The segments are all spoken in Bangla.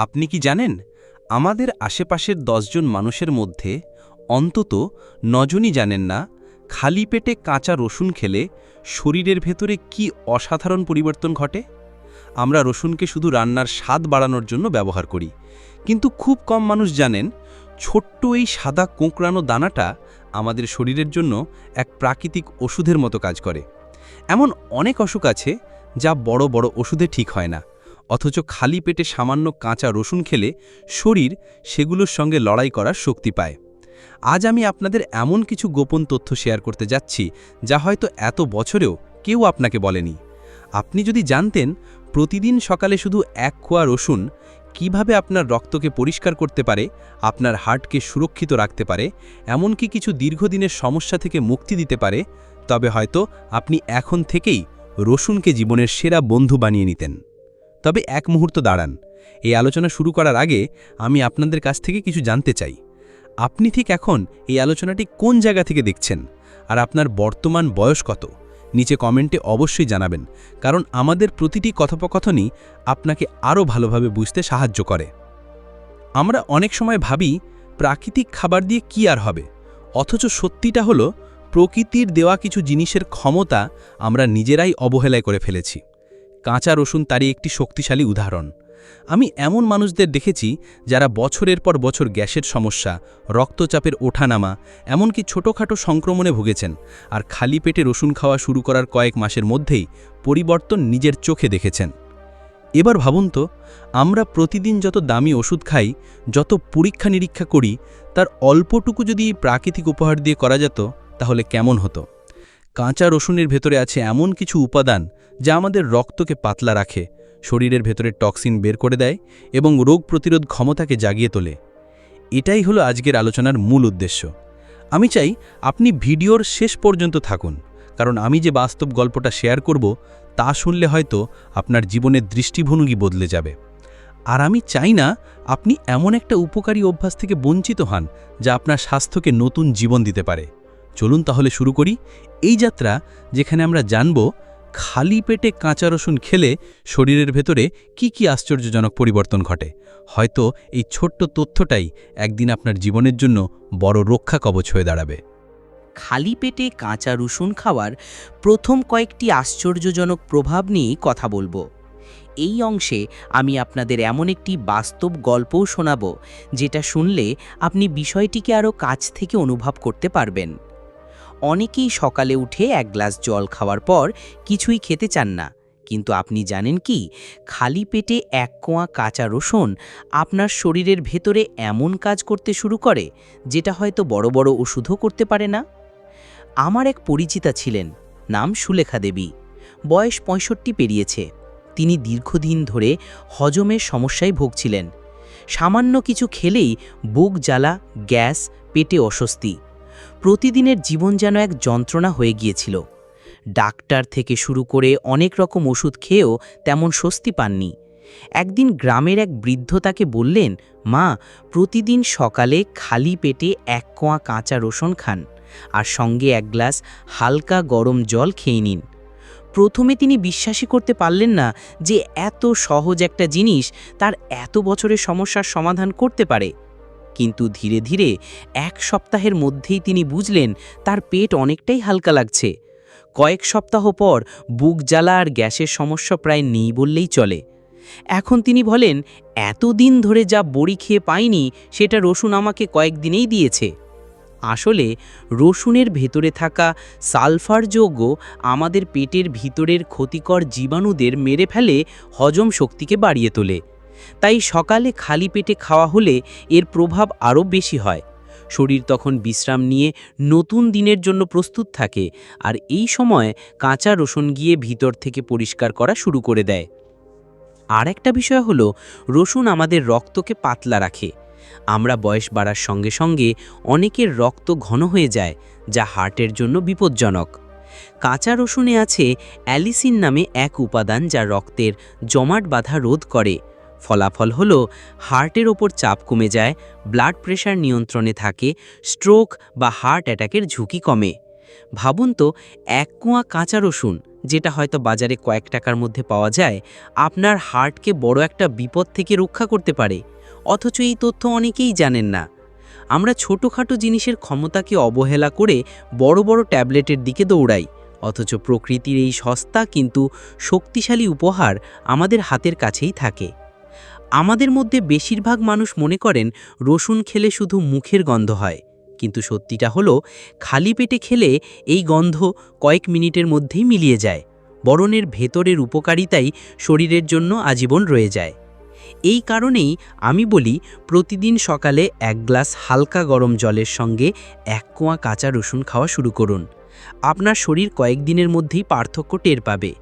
আপনি কি জানেন? আমাদের আশেপাশের দশজন মানুষের মধ্যে অন্তত নজনই জানেন না খালি পেটে কাঁচা রসুন খেলে শরীরের ভেতরে কি অসাধারণ পরিবর্তন ঘটে? আমরা রসুনকে শুধু রান্নার স্বাদ বাড়ানোর জন্য ব্যবহার করি। কিন্তু খুব কম মানুষ জানেন ছোট্ট এই সাদা কোঁকড়ানো দানাটা আমাদের শরীরের জন্য এক প্রাকৃতিক ওষুধের মতো কাজ করে। এমন অনেক অসুখ আছে যা বড় বড় ওষুধে ঠিক হয় না। অথচ খালি পেটে সামান্য কাঁচা রসুন খেলে শরীর সেগুলোর সঙ্গে লড়াই করার শক্তি পায়। আজ আমি আপনাদের এমন কিছু গোপন তথ্য শেয়ার করতে যাচ্ছি, যা হয়তো এত বছরেও কেউ আপনাকে বলেনি। আপনি যদি জানতেন প্রতিদিন সকালে শুধু এক খোয়া রসুন কীভাবে আপনার রক্তকে পরিষ্কার করতে পারে, আপনার হার্টকে সুরক্ষিত রাখতে পারে, এমনকি কিছু দীর্ঘদিনের সমস্যা থেকে মুক্তি দিতে পারে, তবে হয়তো আপনি এখন থেকেই রসুনকে জীবনের সেরা বন্ধু বানিয়ে নিতেন। তবে এক মুহূর্ত দাঁড়ান। এই আলোচনা শুরু করার আগে আমি আপনাদের কাছ থেকে কিছু জানতে চাই। আপনি ঠিক এখন এই আলোচনাটি কোন জায়গা থেকে দেখছেন? আর আপনার বর্তমান বয়স কত? নিচে কমেন্টে অবশ্যই জানাবেন, কারণ আমাদের প্রতিটি কথোপকথনই আপনাকে আরও ভালোভাবে বুঝতে সাহায্য করে। আমরা অনেক সময় ভাবি, প্রাকৃতিক খাবার দিয়ে কি আর হবে? অথচ সত্যিটা হলো, প্রকৃতির দেওয়া কিছু জিনিসের ক্ষমতা আমরা নিজেরাই অবহেলায় করে ফেলেছি। কাঁচা রসুন তারই একটি শক্তিশালী উদাহরণ। আমি এমন মানুষদের দেখেছি যারা বছরের পর বছর গ্যাসের সমস্যা, রক্তচাপের ওঠানামা, এমনকি ছোটোখাটো সংক্রমণে ভুগেছেন আর খালি পেটে রসুন খাওয়া শুরু করার কয়েক মাসের মধ্যেই পরিবর্তন নিজের চোখে দেখেছেন। এবার ভাবুন তো, আমরা প্রতিদিন যত দামি ওষুধ খাই, যত পরীক্ষা নিরীক্ষা করি, তার অল্পটুকু যদি প্রাকৃতিক উপহার দিয়ে করা যেত, তাহলে কেমন হতো? কাঁচা রসুনের ভেতরে আছে এমন কিছু উপাদান যা আমাদের রক্তকে পাতলা রাখে, শরীরের ভেতরে টক্সিন বের করে দেয় এবং রোগ প্রতিরোধ ক্ষমতাকে জাগিয়ে তোলে। এটাই হলো আজকের আলোচনার মূল উদ্দেশ্য। আমি চাই আপনি ভিডিওর শেষ পর্যন্ত থাকুন, কারণ আমি যে বাস্তব গল্পটা শেয়ার করব, তা শুনলে হয়তো আপনার জীবনের দৃষ্টিভঙ্গি বদলে যাবে। আর আমি চাই না আপনি এমন একটা উপকারী অভ্যাস থেকে বঞ্চিত হন যা আপনার স্বাস্থ্যকে নতুন জীবন দিতে পারে। চলুন তাহলে শুরু করি। এই যাত্রা যেখানে আমরা জানব খালি পেটে কাঁচা রসুন খেলে শরীরের ভেতরে কি কি আশ্চর্যজনক পরিবর্তন ঘটে। হয়তো এই ছোট্ট তথ্যটাই একদিন আপনার জীবনের জন্য বড় রক্ষা কবচ হয়ে দাঁড়াবে। খালি পেটে কাঁচা রসুন খাওয়ার প্রথম কয়েকটি আশ্চর্যজনক প্রভাব নিয়েই কথা বলব। এই অংশে আমি আপনাদের এমন একটি বাস্তব গল্পও শোনাব, যেটা শুনলে আপনি বিষয়টিকে আরও কাছ থেকে অনুভব করতে পারবেন। অনেকেই সকালে উঠে এক গ্লাস জল খাওয়ার পর কিছুই খেতে চান না। কিন্তু আপনি জানেন কি? খালি পেটে এক কোয়া কাঁচা রসুন আপনার শরীরের ভেতরে এমন কাজ করতে শুরু করে, যেটা হয়তো বড় বড় ওষুধও করতে পারে না। আমার এক পরিচিতা ছিলেন, নাম সুলেখা দেবী। বয়স পঁয়ষট্টি পেরিয়েছে। তিনি দীর্ঘদিন ধরে হজমের সমস্যায় ভুগছিলেন। সামান্য কিছু খেলেই বুক জ্বালা, গ্যাস, পেটে অস্বস্তি। প্রতিদিনের জীবন যেন এক যন্ত্রণা হয়ে গিয়েছিল। ডাক্তার থেকে শুরু করে অনেক রকম ওষুধ খেয়েও তেমন স্বস্তি পাননি। একদিন গ্রামের এক বৃদ্ধ তাকে বললেন, মা, প্রতিদিন সকালে খালি পেটে এক কোয়া কাঁচা রসুন খান আর সঙ্গে এক গ্লাস হালকা গরম জল খেয়ে নিন। প্রথমে তিনি বিশ্বাসই করতে পারলেন না যে এত সহজ একটা জিনিস তার এত বছরের সমস্যার সমাধান করতে পারে। কিন্তু ধীরে ধীরে এক সপ্তাহের মধ্যেই তিনি বুঝলেন তার পেট অনেকটাই হালকা লাগছে। কয়েক সপ্তাহ পর বুক জ্বালা আর গ্যাসের সমস্যা প্রায় নেই বললেই চলে। এখন তিনি বলেন, এতদিন ধরে যা বড়ি খেয়ে পাইনি, সেটা রসুন আমাকে কয়েকদিনেই দিয়েছে। আসলে রসুনের ভেতরে থাকা সালফার যৌগ আমাদের পেটের ভিতরের ক্ষতিকর জীবাণুদের মেরে ফেলে হজম শক্তিকে বাড়িয়ে তোলে। তাই সকালে খালি পেটে খাওয়া হলে এর প্রভাব আরও বেশি হয়। শরীর তখন বিশ্রাম নিয়ে নতুন দিনের জন্য প্রস্তুত থাকে আর এই সময় কাঁচা রসুন গিয়ে ভিতর থেকে পরিষ্কার করা শুরু করে দেয়। আর একটা বিষয় হলো, রসুন আমাদের রক্তকে পাতলা রাখে। আমরা বয়স বাড়ার সঙ্গে সঙ্গে অনেকের রক্ত ঘন হয়ে যায়, যা হার্টের জন্য বিপজ্জনক। কাঁচা রসুনে আছে অ্যালিসিন নামে এক উপাদান যা রক্তের জমাট বাধা রোধ করে। ফলাফল হলো, হার্টের ওপর চাপ কমে যায়, ব্লাড প্রেশার নিয়ন্ত্রণে থাকে, স্ট্রোক বা হার্ট অ্যাটাকের ঝুঁকি কমে। ভাবুন তো, এক কুয়া কাঁচা রসুন, যেটা হয়তো বাজারে কয়েক টাকার মধ্যে পাওয়া যায়, আপনার হার্টকে বড় একটা বিপদ থেকে রক্ষা করতে পারে। অথচ এই তথ্য অনেকেই জানেন না। আমরা ছোটোখাটো জিনিসের ক্ষমতাকে অবহেলা করে বড় বড় ট্যাবলেটের দিকে দৌড়াই, অথচ প্রকৃতির এই সস্তা কিন্তু শক্তিশালী উপহার আমাদের হাতের কাছেই থাকে। আমাদের মধ্যে বেশিরভাগ মানুষ মনে করেন রসুন খেলে শুধু মুখের গন্ধ হয়। কিন্তু সত্যিটা হলো, খালি পেটে খেলে এই গন্ধ কয়েক মিনিটের মধ্যেই মিলিয়ে যায়। বরণের ভেতরের উপকারিতাই শরীরের জন্য আজীবন রয়ে যায়। এই কারণেই আমি বলি, প্রতিদিন সকালে এক গ্লাস হালকা গরম জলের সঙ্গে এক কোয়া কাঁচা রসুন খাওয়া শুরু করুন। আপনার শরীর কয়েকদিনের মধ্যেই পার্থক্য টের পাবে।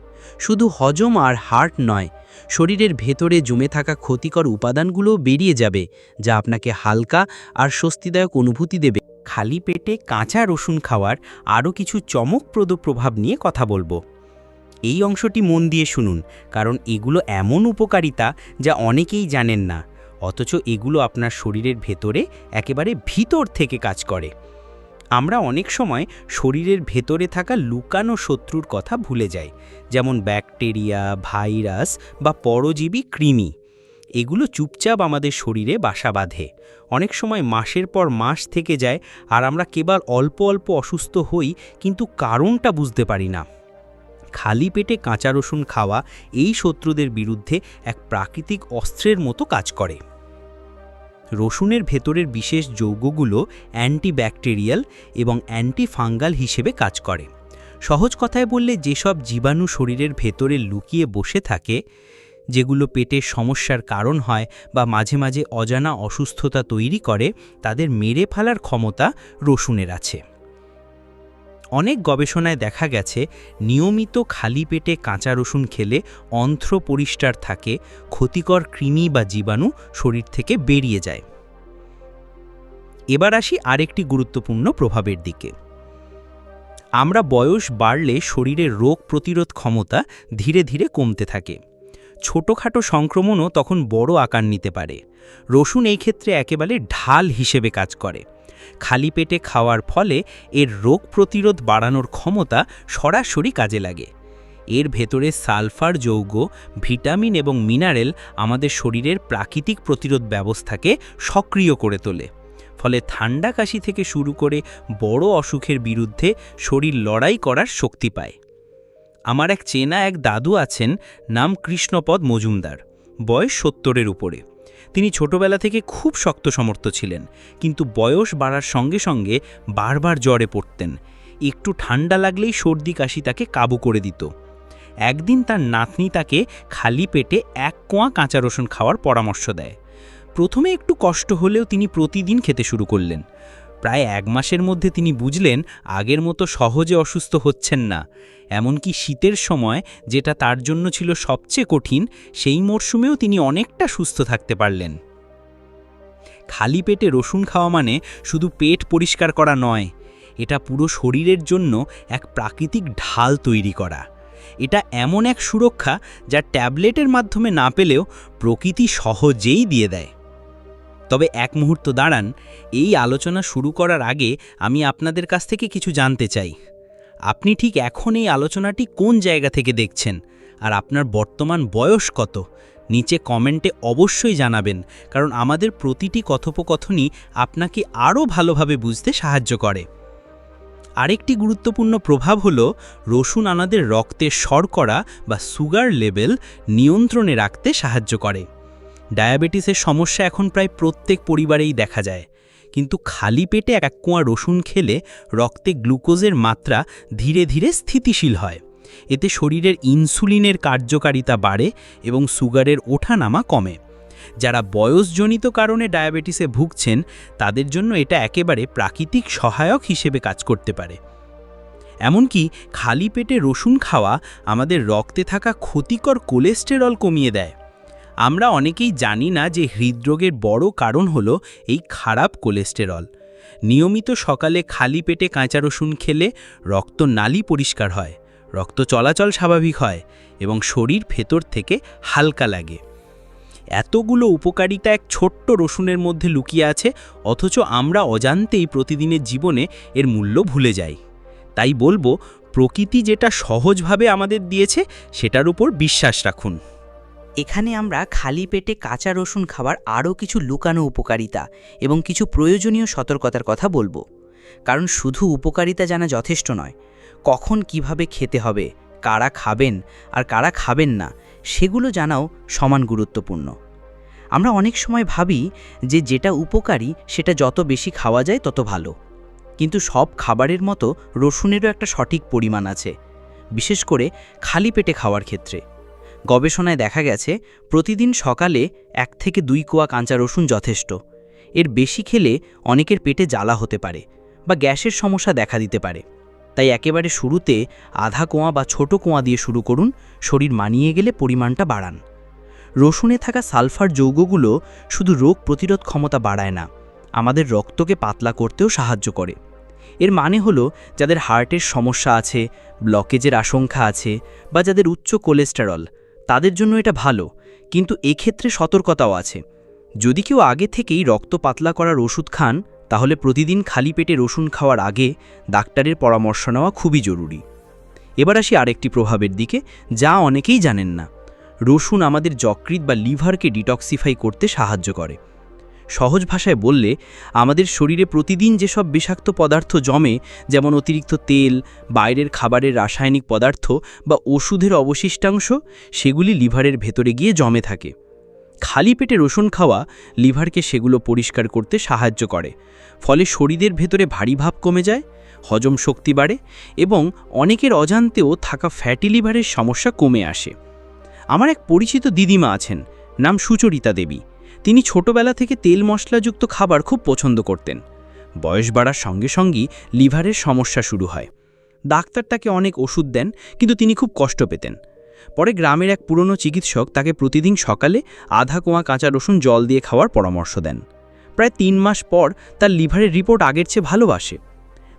শুধু হজম আর হার্ট নয়, শরীরের ভেতরে জমে থাকা ক্ষতিকর উপাদানগুলোও বেরিয়ে যাবে, যা আপনাকে হালকা আর স্বস্তিদায়ক অনুভূতি দেবে। খালি পেটে কাঁচা রসুন খাওয়ার আরও কিছু চমকপ্রদ প্রভাব নিয়ে কথা বলব। এই অংশটি মন দিয়ে শুনুন, কারণ এগুলো এমন উপকারিতা যা অনেকেই জানেন না, অথচ এগুলো আপনার শরীরের ভেতরে একেবারে ভিতর থেকে কাজ করে। আমরা অনেক সময় শরীরের ভেতরে থাকা লুকানো শত্রুর কথা ভুলে যাই, যেমন ব্যাকটেরিয়া, ভাইরাস বা পরজীবী কৃমি। এগুলো চুপচাপ আমাদের শরীরে বাসা বাঁধে। অনেক সময় মাসের পর মাস থেকে যায় আর আমরা কেবল অল্প অল্প অসুস্থ হই, কিন্তু কারণটা বুঝতে পারি না। খালি পেটে কাঁচা রসুন খাওয়া এই শত্রুদের বিরুদ্ধে এক প্রাকৃতিক অস্ত্রের মতো কাজ করে। রসুনের ভেতরের বিশেষ যৌগগুলো অ্যান্টিব্যাকটেরিয়াল এবং অ্যান্টিফাঙ্গাল হিসেবে কাজ করে। সহজ কথায় বললে যেসব জীবাণু শরীরের ভেতরে লুকিয়ে বসে থাকে, যেগুলো পেটের সমস্যার কারণ হয় বা মাঝে মাঝে অজানা অসুস্থতা তৈরি করে, তাদের মেরে ফেলার ক্ষমতা রসুনের আছে। অনেক গবেষণায় দেখা গেছে, নিয়মিত খালি পেটে কাঁচা রসুন খেলে অন্ত্র পরিষ্কার থাকে, ক্ষতিকর কৃমি বা জীবাণু শরীর থেকে বেরিয়ে যায়। এবার আসি আরেকটি গুরুত্বপূর্ণ প্রভাবের দিকে। আমরা বয়স বাড়লে শরীরের রোগ প্রতিরোধ ক্ষমতা ধীরে ধীরে কমতে থাকে। ছোটোখাটো সংক্রমণও তখন বড় আকার নিতে পারে। রসুন এই ক্ষেত্রে একেবারে ঢাল হিসেবে কাজ করে। খালি পেটে খাওয়ার ফলে এর রোগ প্রতিরোধ বাড়ানোর ক্ষমতা সরাসরি কাজে লাগে। এর ভেতরে সালফার যৌগ, ভিটামিন এবং মিনারেল আমাদের শরীরের প্রাকৃতিক প্রতিরোধ ব্যবস্থাকে সক্রিয় করে তোলে। ফলে ঠান্ডা কাশি থেকে শুরু করে বড় অসুখের বিরুদ্ধে শরীর লড়াই করার শক্তি পায়। আমার এক চেনা এক দাদু আছেন, নাম কৃষ্ণপদ মজুমদার, বয়স সত্তরের উপরে। তিনি ছোটবেলা থেকে খুব শক্ত সমর্থ ছিলেন, কিন্তু বয়স বাড়ার সঙ্গে সঙ্গে বারবার জ্বরে পড়তেন। একটু ঠান্ডা লাগলেই সর্দি কাশি তাকে কাবু করে দিত। একদিন তার নাতনি তাকে খালি পেটে এক কোয়া কাঁচা রসুন খাওয়ার পরামর্শ দেয়। প্রথমে একটু কষ্ট হলেও তিনি প্রতিদিন খেতে শুরু করলেন। প্রায় এক মাসের মধ্যে তিনি বুঝলেন, আগের মতো সহজে অসুস্থ হচ্ছেন না। এমনকি শীতের সময় যেটা তার জন্য ছিল সবচেয়ে কঠিন, সেই মরশুমেও তিনি অনেকটা সুস্থ থাকতে পারলেন। খালি পেটে রসুন খাওয়া মানে শুধু পেট পরিষ্কার করা নয়, এটা পুরো শরীরের জন্য এক প্রাকৃতিক ঢাল তৈরি করা। এটা এমন এক সুরক্ষা যা ট্যাবলেটের মাধ্যমে না পেলেও প্রকৃতি সহজেই দিয়ে দেয়। তবে এক মুহূর্ত দাঁড়ান, এই আলোচনা শুরু করার আগে আমি আপনাদের কাছ থেকে কিছু জানতে চাই। আপনি ঠিক এখন এই আলোচনাটি কোন জায়গা থেকে দেখছেন? আর আপনার বর্তমান বয়স কত? নিচে কমেন্টে অবশ্যই জানাবেন, কারণ আমাদের প্রতিটি কথোপকথনই আপনাকে আরও ভালোভাবে বুঝতে সাহায্য করে। আরেকটি গুরুত্বপূর্ণ প্রভাব হল, রসুন আমাদের রক্তের শর্করা বা সুগার লেভেল নিয়ন্ত্রণে রাখতে সাহায্য করে। ডায়াবেটিসের সমস্যা এখন প্রায় প্রত্যেক পরিবারেই দেখা যায়। কিন্তু খালি পেটে এক কোয়া রসুন খেলে রক্তে গ্লুকোজের মাত্রা ধীরে ধীরে স্থিতিশীল হয়। এতে শরীরের ইনসুলিনের কার্যকারিতা বাড়ে এবং সুগারের ওঠানামা কমে। যারা বয়সজনিত কারণে ডায়াবেটিসে ভুগছেন, তাদের জন্য এটা একেবারে প্রাকৃতিক সহায়ক হিসেবে কাজ করতে পারে। এমনকি খালি পেটে রসুন খাওয়া আমাদের রক্তে থাকা ক্ষতিকর কোলেস্টেরল কমিয়ে দেয়। আমরা অনেকেই জানি না যে হৃদরোগের বড় কারণ হলো এই খারাপ কোলেস্টেরল। নিয়মিত সকালে খালি পেটে কাঁচা রসুন খেলে রক্ত নালি পরিষ্কার হয়, রক্ত চলাচল স্বাভাবিক হয় এবং শরীর ভেতর থেকে হালকা লাগে। এতগুলো উপকারিতা এক ছোট্ট রসুনের মধ্যে লুকিয়ে আছে, অথচ আমরা অজান্তেই প্রতিদিনের জীবনে এর মূল্য ভুলে যাই। তাই বলব, প্রকৃতি যেটা সহজভাবে আমাদের দিয়েছে, সেটার উপর বিশ্বাস রাখুন। এখানে আমরা খালি পেটে কাঁচা রসুন খাবার আরও কিছু লুকানো উপকারিতা এবং কিছু প্রয়োজনীয় সতর্কতার কথা বলব। কারণ শুধু উপকারিতা জানা যথেষ্ট নয়, কখন কীভাবে খেতে হবে, কারা খাবেন আর কারা খাবেন না, সেগুলো জানাও সমান গুরুত্বপূর্ণ। আমরা অনেক সময় ভাবি যে যেটা উপকারী সেটা যত বেশি খাওয়া যায় তত ভালো। কিন্তু সব খাবারের মতো রসুনেরও একটা সঠিক পরিমাণ আছে, বিশেষ করে খালি পেটে খাওয়ার ক্ষেত্রে। গবেষণায় দেখা গেছে, প্রতিদিন সকালে এক থেকে দুই কোয়া কাঁচা রসুন যথেষ্ট। এর বেশি খেলে অনেকের পেটে জ্বালা হতে পারে বা গ্যাসের সমস্যা দেখা দিতে পারে। তাই একেবারে শুরুতে আধা কোয়া বা ছোট কোয়া দিয়ে শুরু করুন, শরীর মানিয়ে গেলে পরিমাণটা বাড়ান। রসুনে থাকা সালফার যৌগগুলো শুধু রোগ প্রতিরোধ ক্ষমতা বাড়ায় না, আমাদের রক্তকে পাতলা করতেও সাহায্য করে। এর মানে হলো, যাদের হার্টের সমস্যা আছে, ব্লকেজের আশঙ্কা আছে বা যাদের উচ্চ কোলেস্টেরল তাদের জন্য এটা ভালো, কিন্তু এক্ষেত্রে সতর্কতাও আছে। যদি কেউ আগে থেকেই রক্ত পাতলা করার ওষুধ খান, তাহলে প্রতিদিন খালি পেটে রসুন খাওয়ার আগে ডাক্তারের পরামর্শ নেওয়া খুবই জরুরি। এবার আসি আরেকটি প্রভাবের দিকে, যা অনেকেই জানেন না। রসুন আমাদের যকৃত বা লিভারকে ডিটক্সিফাই করতে সাহায্য করে। সহজ ভাষায় বললে, আমাদের শরীরে প্রতিদিন যেসব বিষাক্ত পদার্থ জমে, যেমন অতিরিক্ত তেল, বাইরের খাবারের রাসায়নিক পদার্থ বা ওষুধের অবশিষ্টাংশ, সেগুলি লিভারের ভেতরে গিয়ে জমে থাকে। খালি পেটে রসুন খাওয়া লিভারকে সেগুলো পরিষ্কার করতে সাহায্য করে। ফলে শরীরের ভেতরে ভারী ভাব কমে যায়, হজম শক্তি বাড়ে এবং অনেকের অজান্তেও থাকা ফ্যাটি লিভারের সমস্যা কমে আসে। আমার এক পরিচিত দিদিমা আছেন, নাম সুচরিতা দেবী। তিনি ছোটবেলা থেকে তেল মশলাযুক্ত খাবার খুব পছন্দ করতেন। বয়স বাড়ার সঙ্গে সঙ্গেই লিভারের সমস্যা শুরু হয়। ডাক্তার তাকে অনেক ওষুধ দেন, কিন্তু তিনি খুব কষ্ট পেতেন। পরে গ্রামের এক পুরনো চিকিৎসক তাকে প্রতিদিন সকালে আধা কোয়া কাঁচা রসুন জল দিয়ে খাওয়ার পরামর্শ দেন। প্রায় তিন মাস পর তার লিভারের রিপোর্ট আগের চেয়ে ভালোবাসে।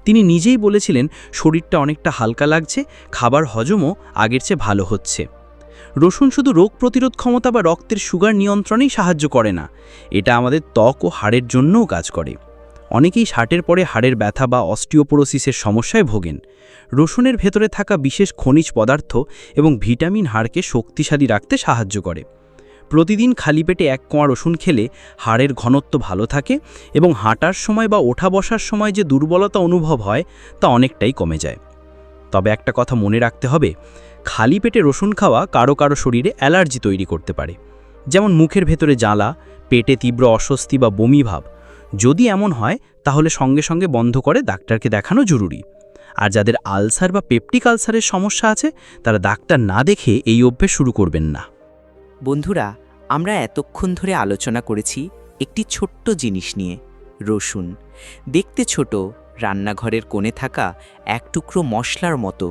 তিনি নিজেই বলেছিলেন, শরীরটা অনেকটা হালকা লাগছে, খাবার হজমও আগের চেয়ে ভালো হচ্ছে। রসুন শুধু রোগ প্রতিরোধ ক্ষমতা বা রক্তের সুগার নিয়ন্ত্রণেই সাহায্য করে না, এটা আমাদের ত্বক ও হাড়ের জন্যও কাজ করে। অনেকেই ষাটের পরে হাড়ের ব্যথা বা অস্টিওপোরোসিসের সমস্যায় ভোগেন। রসুনের ভেতরে থাকা বিশেষ খনিজ পদার্থ এবং ভিটামিন হাড়কে শক্তিশালী রাখতে সাহায্য করে। প্রতিদিন খালি পেটে এক কোয়া রসুন খেলে হাড়ের ঘনত্ব ভালো থাকে এবং হাঁটার সময় বা ওঠা বসার সময় যে দুর্বলতা অনুভব হয় তা অনেকটাই কমে যায়। তবে একটা কথা মনে রাখতে হবে খালি পেটে রসুন খাওয়া কারও কারও শরীরে অ্যালার্জি তৈরি করতে পারে। যেমন মুখের ভেতরে জ্বালা, পেটে তীব্র অস্বস্তি বা বমি ভাব। যদি এমন হয়, তাহলে সঙ্গে সঙ্গে বন্ধ করে ডাক্তারকে দেখানো জরুরি। আর যাদের আলসার বা পেপটিক আলসারের সমস্যা আছে, তারা ডাক্তার না দেখে এই অভ্যেস শুরু করবেন না। বন্ধুরা, আমরা এতক্ষণ ধরে আলোচনা করেছি একটি ছোট্ট জিনিস নিয়ে, রসুন। দেখতে ছোট, রান্নাঘরের কোণে থাকা এক টুকরো মশলার মতো।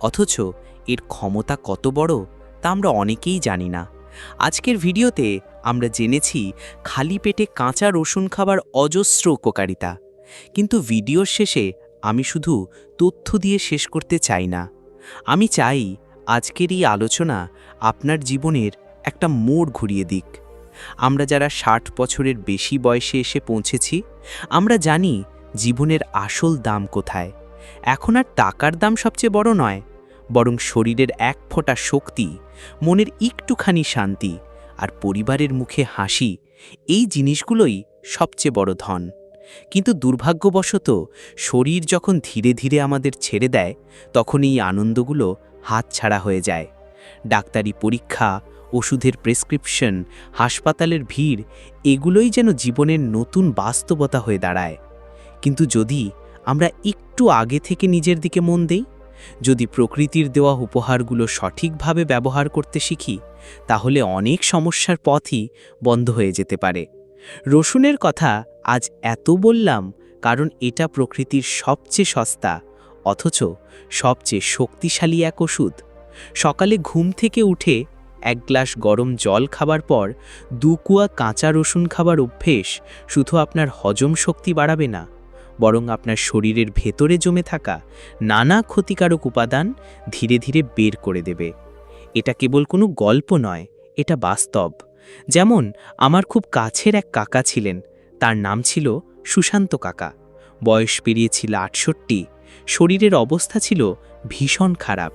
অথচ এর ক্ষমতা কত বড় তা আমরা অনেকেই জানি না। আজকের ভিডিওতে আমরা জেনেছি খালি পেটে কাঁচা রসুন খাবার অজস্র উপকারিতা। কিন্তু ভিডিওর শেষে আমি শুধু তথ্য দিয়ে শেষ করতে চাই না। আমি চাই আজকের এই আলোচনা আপনার জীবনের একটা মোড় ঘুরিয়ে দিক। আমরা যারা ষাট বছরের বেশি বয়সে এসে পৌঁছেছি, আমরা জানি জীবনের আসল দাম কোথায়। এখন আর টাকার দাম সবচেয়ে বড় নয় বরং শরীরের এক ফোঁটা শক্তি, মনের একটুখানি শান্তি আর পরিবারের মুখে হাসি, এই জিনিসগুলোই সবচেয়ে বড় ধন। কিন্তু দুর্ভাগ্যবশত শরীর যখন ধীরে ধীরে আমাদের ছেড়ে দেয়, তখন এই আনন্দগুলো হাতছাড়া হয়ে যায়। ডাক্তারি পরীক্ষা, ওষুধের প্রেসক্রিপশন, হাসপাতালের ভিড়, এগুলোই যেন জীবনের নতুন বাস্তবতা হয়ে দাঁড়ায়। কিন্তু যদি আমরা একটু আগে থেকে নিজের দিকে মন দেই যদি প্রকৃতির দেওয়া উপহারগুলো সঠিকভাবে ব্যবহার করতে শিখি, তাহলে অনেক সমস্যার পথই বন্ধ হয়ে যেতে পারে। রসুনের কথা আজ এত বললাম কারণ এটা প্রকৃতির সবচেয়ে সস্তা, অথচ সবচেয়ে শক্তিশালী এক ওষুধ। সকালে ঘুম থেকে উঠে এক গ্লাস গরম জল খাবার পর দু কুয়া কাঁচা রসুন খাবার অভ্যেস শুধু আপনার হজম শক্তি বাড়াবে না বরং আপনার শরীরের ভেতরে জমে থাকা নানা ক্ষতিকারক উপাদান ধীরে ধীরে বের করে দেবে। এটা কেবল কোনো গল্প নয়, এটা বাস্তব। যেমন, আমার খুব কাছের এক কাকা ছিলেন, তার নাম ছিল সুশান্ত কাকা। বয়স পেরিয়েছিল আটষট্টি, শরীরের অবস্থা ছিল ভীষণ খারাপ।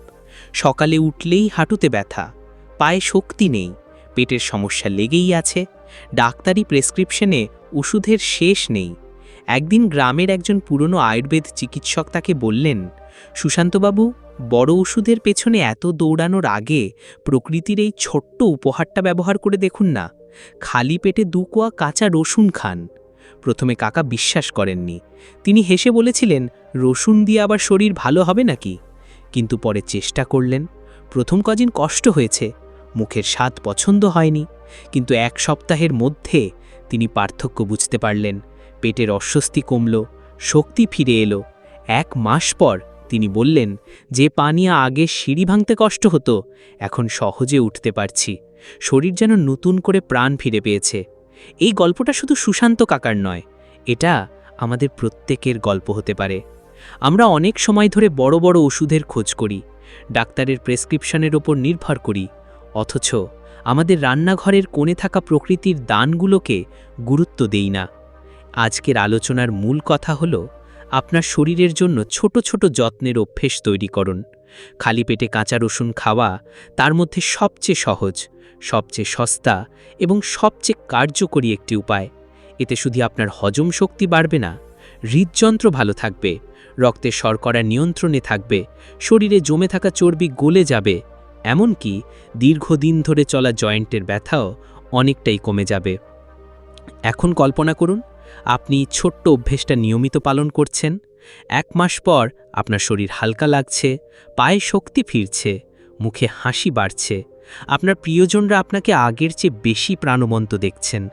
সকালে উঠলেই হাঁটুতে ব্যথা, পায়ে শক্তি নেই, পেটের সমস্যা লেগেই আছে, ডাক্তারি প্রেসক্রিপশনে ওষুধের শেষ নেই। একদিন গ্রামের একজন পুরনো আয়ুর্বেদ চিকিৎসক তাকে বললেন, সুশান্তবাবু, বড় ওষুধের পেছনে এত দৌড়ানোর আগে প্রকৃতির এই ছোট্ট উপহারটা ব্যবহার করে দেখুন না। খালি পেটে দুকোয়া কাঁচা রসুন খান। প্রথমে কাকা বিশ্বাস করেননি। তিনি হেসে বলেছিলেন, রসুন দিয়ে আবার শরীর ভালো হবে নাকি? কিন্তু পরে চেষ্টা করলেন। প্রথম কদিন কষ্ট হয়েছে, মুখের স্বাদ পছন্দ হয়নি। কিন্তু এক সপ্তাহের মধ্যে তিনি পার্থক্য বুঝতে পারলেন। পেটের অস্বস্তি কমল, শক্তি ফিরে এলো। এক মাস পর তিনি বললেন, যে পানিয়া আগে সিঁড়ি ভাঙতে কষ্ট হতো, এখন সহজে উঠতে পারছি। শরীর যেন নতুন করে প্রাণ ফিরে পেয়েছে। এই গল্পটা শুধু সুশান্ত কাকার নয়, এটা আমাদের প্রত্যেকের গল্প হতে পারে। আমরা অনেক সময় ধরে বড় বড় ওষুধের খোঁজ করি, ডাক্তারের প্রেসক্রিপশনের ওপর নির্ভর করি, অথচ আমাদের রান্নাঘরের কোণে থাকা প্রকৃতির দানগুলোকে গুরুত্ব দেই না। আজকের আলোচনার মূল কথা হল আপনার শরীরের জন্য ছোট ছোট যত্নের অভ্যেস তৈরি করুন। খালি পেটে কাঁচা রসুন খাওয়া তার মধ্যে সবচেয়ে সহজ, সবচেয়ে সস্তা এবং সবচেয়ে কার্যকরী একটি উপায়। এতে শুধু আপনার হজম শক্তি বাড়বে না, হৃদযন্ত্র ভালো থাকবে, রক্তে শর্করা নিয়ন্ত্রণে থাকবে, শরীরে জমে থাকা চর্বি গলে যাবে, এমনকি দীর্ঘদিন ধরে চলা জয়েন্টের ব্যথাও অনেকটাই কমে যাবে। এখন কল্পনা করুন আপনি ছোট্ট অভ্যেসটা নিয়মিত পালন করছেন। এক মাস পর আপনার শরীর হালকা লাগছে, পায়ে শক্তি ফিরছে, মুখে হাসি বাড়ছে। আপনার প্রিয়জনরা আপনাকে আগের চেয়ে বেশি প্রাণবন্ত দেখছেন।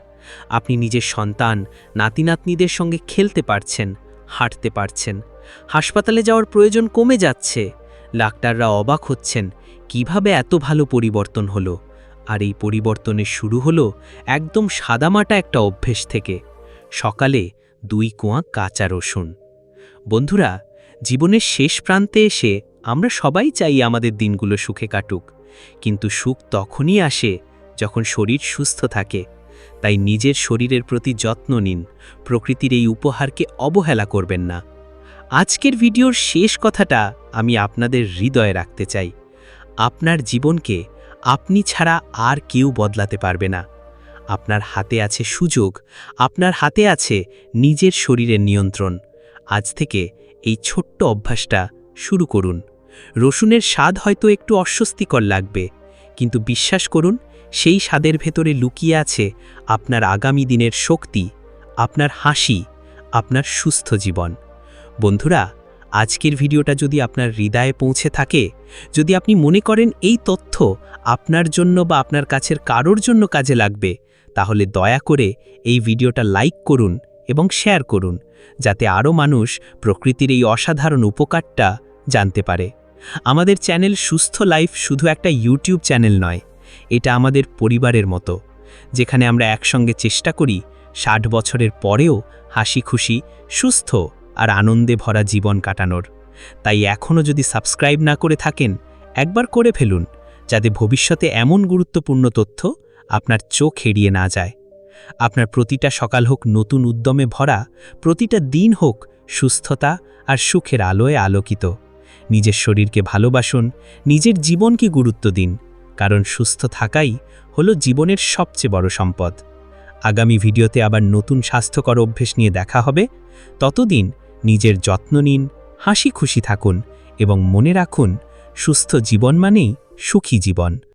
আপনি নিজের সন্তান নাতি নাতনিদের সঙ্গে খেলতে পারছেন, হাঁটতে পারছেন। হাসপাতালে যাওয়ার প্রয়োজন কমে যাচ্ছে। ডাক্তাররা অবাক হচ্ছেন, কীভাবে এত ভালো পরিবর্তন হলো? আর এই পরিবর্তনের শুরু হলো একদম সাদামাটা একটা অভ্যেস থেকে। সকালে দুই কোয়া কাঁচা রসুন। বন্ধুরা, জীবনের শেষ প্রান্তে এসে আমরা সবাই চাই আমাদের দিনগুলো সুখে কাটুক। কিন্তু সুখ তখনই আসে যখন শরীর সুস্থ থাকে। তাই নিজের শরীরের প্রতি যত্ন নিন, প্রকৃতির এই উপহারকে অবহেলা করবেন না। আজকের ভিডিওর শেষ কথাটা আমি আপনাদের হৃদয়ে রাখতে চাই। আপনার জীবনকে আপনি ছাড়া আর কেউ বদলাতে পারবে না। আপনার হাতে আছে সুযোগ, আপনার হাতে আছে নিজের শরীরের নিয়ন্ত্রণ। আজ থেকে এই ছোট্ট অভ্যাসটা শুরু করুন। রসুনের স্বাদ হয়তো একটু অস্বস্তিকর লাগবে, কিন্তু বিশ্বাস করুন, সেই স্বাদের ভেতরে লুকিয়ে আছে আপনার আগামী দিনের শক্তি, আপনার হাসি, আপনার সুস্থ জীবন। বন্ধুরা, আজকের ভিডিওটা যদি আপনার হৃদয়ে পৌঁছে থাকে, যদি আপনি মনে করেন এই তথ্য আপনার জন্য বা আপনার কাছের কারোর জন্য কাজে লাগবে তাহলে দয়া করে এই ভিডিওটা লাইক করুন এবং শেয়ার করুন, যাতে আরও মানুষ প্রকৃতির এই অসাধারণ উপকারটা জানতে পারে। আমাদের চ্যানেল সুস্থ লাইফ শুধু একটা ইউটিউব চ্যানেল নয়, এটা আমাদের পরিবারের মতো, যেখানে আমরা একসঙ্গে চেষ্টা করি ষাট বছরের পরেও হাসি খুশি সুস্থ আর আনন্দে ভরা জীবন কাটানোর। তাই এখনও যদি সাবস্ক্রাইব না করে থাকেন, একবার করে ফেলুন, যাতে ভবিষ্যতে এমন গুরুত্বপূর্ণ তথ্য আপনার চোখ এড়িয়ে না যায়। আপনার প্রতিটা সকাল হোক নতুন উদ্যমে ভরা, প্রতিটা দিন হোক সুস্থতা আর সুখের আলোয় আলোকিত। নিজের শরীরকে ভালোবাসুন, নিজের জীবনকে গুরুত্ব দিন, কারণ সুস্থ থাকাই হলো জীবনের সবচেয়ে বড় সম্পদ। আগামী ভিডিওতে আবার নতুন স্বাস্থ্যকর অভ্যেস নিয়ে দেখা হবে। ততদিন নিজের যত্ন নিন, হাসি খুশি থাকুন এবং মনে রাখুন, সুস্থ জীবন মানেই সুখী জীবন।